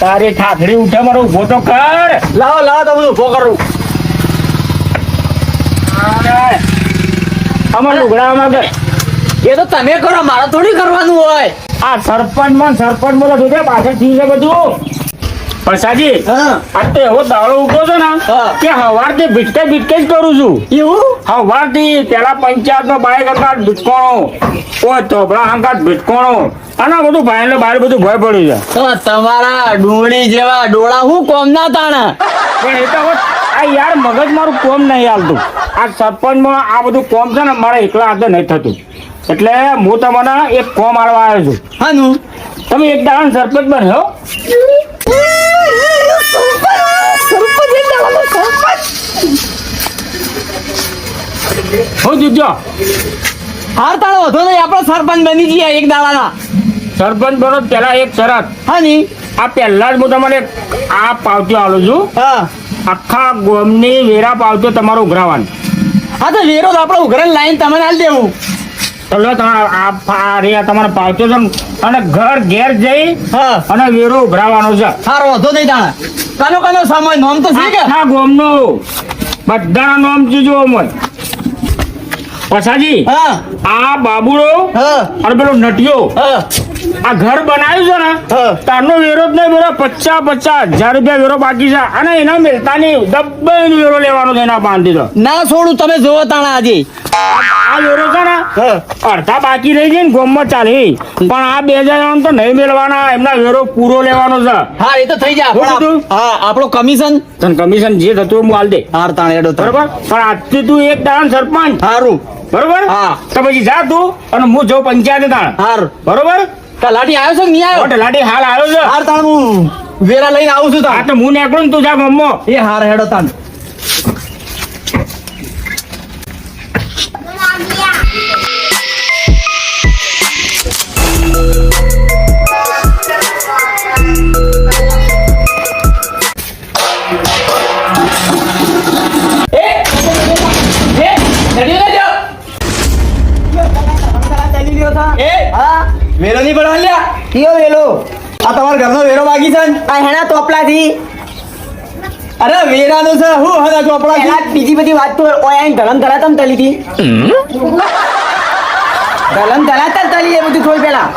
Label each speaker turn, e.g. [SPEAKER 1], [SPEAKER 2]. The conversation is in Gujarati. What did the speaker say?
[SPEAKER 1] તારી ઠાકડી ઉઠે મારો ઊભો તો કર.
[SPEAKER 2] લાવો લાવો તમે ઊભો કરું.
[SPEAKER 1] અમાર લુગડા માંગે
[SPEAKER 2] એ તો તમે કરો મારે થોડી કરવાનું હોય.
[SPEAKER 1] આ સરપંચમાં સરપંચ બોલો જોજે પાછળ થઈ છે બધું. પ્રસાદજી
[SPEAKER 2] હા.
[SPEAKER 1] આ તો એવો દાડો ઉઠો છે ને કે હવારથી ભીટકે ભીટકે જ કરું છું.
[SPEAKER 2] એવું?
[SPEAKER 1] હવારથી પેલા પંચાયત નો બાઈક અંગાત ભીટકોણો કોઈ તોબડા અંગાત ભીટકોણો અને બધું ભાઈ બહાર બધું ભય પડ્યું છે.
[SPEAKER 2] તમારા ડુંગળી જેવા ડોળા હું કોમ ના તાણા?
[SPEAKER 1] પણ એ તો આ યાર મગજ મારું કોમ નહીં હાલતું. આ સરપંચમાં આ બધું કોમ છે ને મારા એકલા હાથે નહીં થતું. એટલે હું તમને એક કોમ આડવા આવ્યો છું.
[SPEAKER 2] હાનું?
[SPEAKER 1] તમે એક દાડા સરપંચ બન્યો? હું જીતજો
[SPEAKER 2] હાર તાળો વધો નહીં આપણે સરપંચ બની ગયા એક દાડાના.
[SPEAKER 1] સરપંચ બનો પેલા એક શરત.
[SPEAKER 2] હાની?
[SPEAKER 1] આ પહેલા જ હું તમને આ પાવતીઓ આલું છું.
[SPEAKER 2] હા.
[SPEAKER 1] આખા ગોમની વેરા પાવતીઓ તમારું ઉઘરાવાનું.
[SPEAKER 2] હા તો વેરો તો આપણે ઉઘરાણ લાઈન તમને હાલ દેવું.
[SPEAKER 1] તો તમારે પાવતો તમારા છે અને ઘર ઘેર જઈ
[SPEAKER 2] હા.
[SPEAKER 1] અને વેરો ઉઘરાવાનો છે.
[SPEAKER 2] સારો વધો નહીં તાણે. કનો કનો સમય નોમ તો છે કે?
[SPEAKER 1] હા ગોમનું. બધાના નોમ જોજો અમર પછાજી આ બાબુડો અને પેલો નટિયો આ ઘર બનાવ્યું છે ને તારનો વેરો જ નહીં વેરો પચાસ પચાસ હજાર રૂપિયા વેરો બાકી છે અને એના મિલતાની ડબ્બાઈનો વેરો લેવાનો છે એના બાંધી તો.
[SPEAKER 2] ના છોડું તમે જોવો તાણા આજે.
[SPEAKER 1] આ વેરો છે ને અડધા બાકી રહી જાય ને ગોમમાં ચાલે. પણ આ બે હજાર તો નહીં મેળવાના એમના વેરો પૂરો લેવાનો છે.
[SPEAKER 2] હા એ તો થઈ જાય? હા આપણો કમિશન.
[SPEAKER 1] તને કમિશન જે થતું હું હાલ દે.
[SPEAKER 2] હાર તાણે
[SPEAKER 1] બરોબર? પણ આજથી તું એક દાન સરપંચ.
[SPEAKER 2] હારું.
[SPEAKER 1] બરોબર?
[SPEAKER 2] હા.
[SPEAKER 1] તો પછી જા તું અને હું જો પંચાયત તાણ.
[SPEAKER 2] હાર.
[SPEAKER 1] બરોબર?
[SPEAKER 2] તલાટી આવ્યો છે કે નહીં આવ્યો?
[SPEAKER 1] લાડી હાલ આવ્યો છે.
[SPEAKER 2] હાર તાણ હું વેરા લઈને આવું છું તાણ.
[SPEAKER 1] તો હું નીકળું ને તું જા મમ્મો.
[SPEAKER 2] એ હાર હેડો તાણ. વેરો નહીં પણ લ્યા.
[SPEAKER 3] કયો વેલો?
[SPEAKER 2] આ તમારા ઘરનો વેરો બાકી છે ને?
[SPEAKER 3] આ હેના તોપલાથી
[SPEAKER 2] અરે વેરાનું છે હું હદા ચોપડા
[SPEAKER 3] બીજી બધી વાત તો ઓય ધરમ ધલમ તલી ધલમ ધલાતા ને તલી એ બધું થોડી પેલા